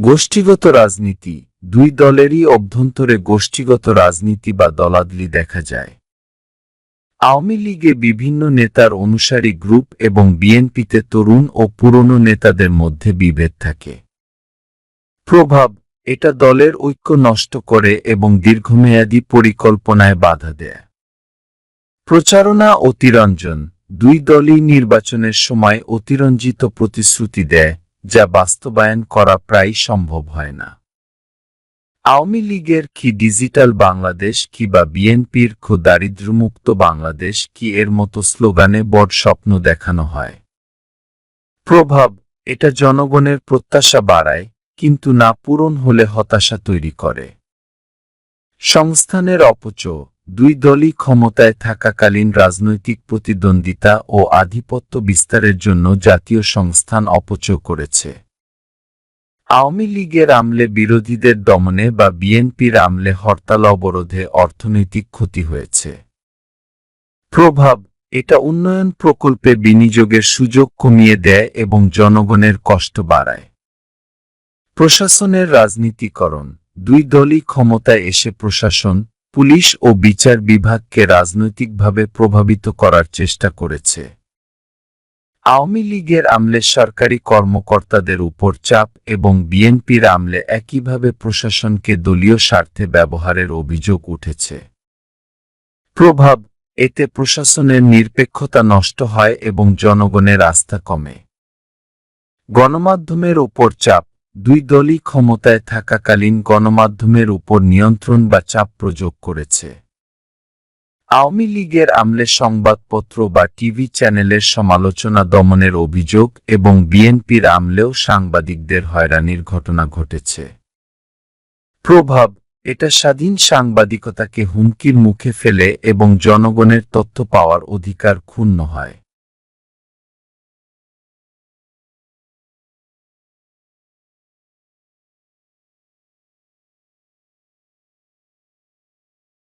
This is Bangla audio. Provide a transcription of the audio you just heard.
গোষ্ঠীগত রাজনীতি, দুই দলেরই অভ্যন্তরে গোষ্ঠীগত রাজনীতি বা দলাদলি দেখা যায়। আওয়ামী লীগে বিভিন্ন নেতার অনুসারী গ্রুপ এবং বিএনপিতে তরুণ ও পুরনো নেতাদের মধ্যে বিভেদ থাকে। প্রভাব, এটা দলের ঐক্য নষ্ট করে এবং দীর্ঘমেয়াদী পরিকল্পনায় বাধা দেয়। প্রচারণা অতিরঞ্জন দুই দলই নির্বাচনের সময় অতিরঞ্জিত প্রতিশ্রুতি দেয় যা বাস্তবায়ন করা প্রায় সম্ভব হয় না। আওয়ামী লীগের কি ডিজিটাল বাংলাদেশ কি বা বিএনপির খো দারিদ্র্যমুক্ত বাংলাদেশ কি এর মতো স্লোগানে বড় স্বপ্ন দেখানো হয়? প্রভাব, এটা জনগণের প্রত্যাশা বাড়ায়, কিন্তু না পূরণ হলে হতাশা তৈরি করে। সংস্থানের অপচ দুই দলই ক্ষমতায় থাকাকালীন রাজনৈতিক প্রতিদ্বন্দ্বিতা ও আধিপত্য বিস্তারের জন্য জাতীয় সংস্থান অপচয় করেছে। আওয়ামী লীগের আমলে বিরোধীদের দমনে বা বিএনপির আমলে হরতাল অবরোধে অর্থনৈতিক ক্ষতি হয়েছে। প্রভাব, এটা উন্নয়ন প্রকল্পে বিনিয়োগের সুযোগ কমিয়ে দেয় এবং জনগণের কষ্ট বাড়ায়। প্রশাসনের রাজনীতিকরণ, দুই দলই ক্ষমতায় এসে প্রশাসন পুলিশ ও বিচার বিভাগকে রাজনৈতিকভাবে প্রভাবিত করার চেষ্টা করেছে। আওয়ামী লীগের আমলে সরকারি কর্মকর্তাদের উপর চাপ এবং বিএনপির আমলে একইভাবে প্রশাসনকে দলীয় স্বার্থে ব্যবহারের অভিযোগ উঠেছে। প্রভাব, এতে প্রশাসনের নিরপেক্ষতা নষ্ট হয় এবং জনগণের আস্থা কমে। গণমাধ্যমের ওপর চাপ দুই দলই ক্ষমতায় থাকাকালীন গণমাধ্যমের উপর নিয়ন্ত্রণ বা চাপ প্রয়োগ করেছে। আওয়ামী লীগের আমলে সংবাদপত্র বা টিভি চ্যানেলের সমালোচনা দমনের অভিযোগ এবং বিএনপির আমলেও সাংবাদিকদের হয়রানির ঘটনা ঘটেছে। প্রভাব, এটা স্বাধীন সাংবাদিকতাকে হুমকির মুখে ফেলে এবং জনগণের তথ্য পাওয়ার অধিকার ক্ষুণ্ণ হয়।